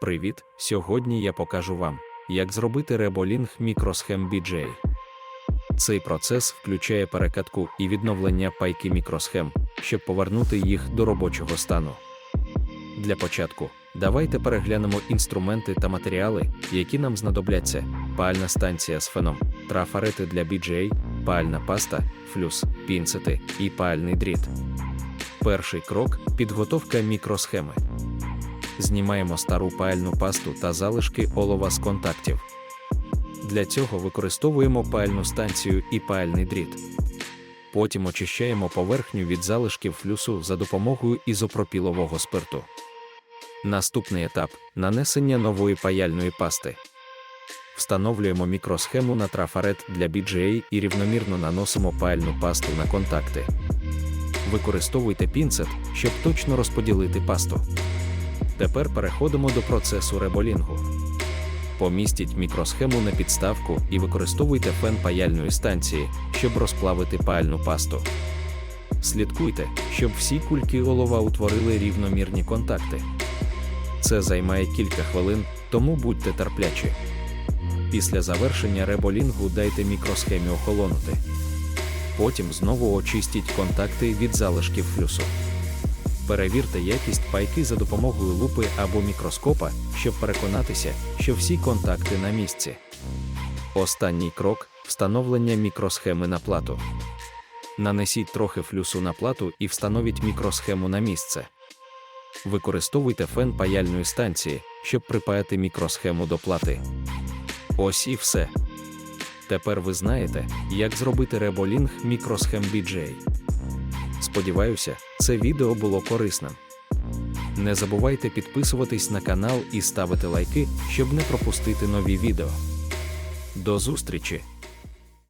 Привіт! Сьогодні я покажу вам, як зробити реболінг мікросхем BJ. Цей процес включає перекатку і відновлення пайки мікросхем, щоб повернути їх до робочого стану. Для початку давайте переглянемо інструменти та матеріали, які нам знадобляться: пальна станція з феном, трафарети для BJ, пальна паста, флюс, пінцети і пальний дріт. Перший крок підготовка мікросхеми. Знімаємо стару пальну пасту та залишки олова з контактів. Для цього використовуємо пальну станцію і пальний дріт. Потім очищаємо поверхню від залишків флюсу за допомогою ізопропілового спирту. Наступний етап нанесення нової паяльної пасти. Встановлюємо мікросхему на трафарет для BGA і рівномірно наносимо пальну пасту на контакти. Використовуйте пінцет, щоб точно розподілити пасту. Тепер переходимо до процесу реболінгу. Помістіть мікросхему на підставку і використовуйте фен паяльної станції, щоб розплавити пальну пасту. Слідкуйте, щоб всі кульки олова утворили рівномірні контакти. Це займає кілька хвилин, тому будьте терплячі. Після завершення реболінгу дайте мікросхемі охолонути. Потім знову очистіть контакти від залишків флюсу. Перевірте якість пайки за допомогою лупи або мікроскопа, щоб переконатися, що всі контакти на місці. Останній крок встановлення мікросхеми на плату. Нанесіть трохи флюсу на плату і встановіть мікросхему на місце. Використовуйте фен паяльної станції, щоб припаяти мікросхему до плати. Ось і все. Тепер ви знаєте, як зробити реболінг мікросхем BJ. Сподіваюся, це відео було корисним. Не забувайте підписуватись на канал і ставити лайки, щоб не пропустити нові відео. До зустрічі!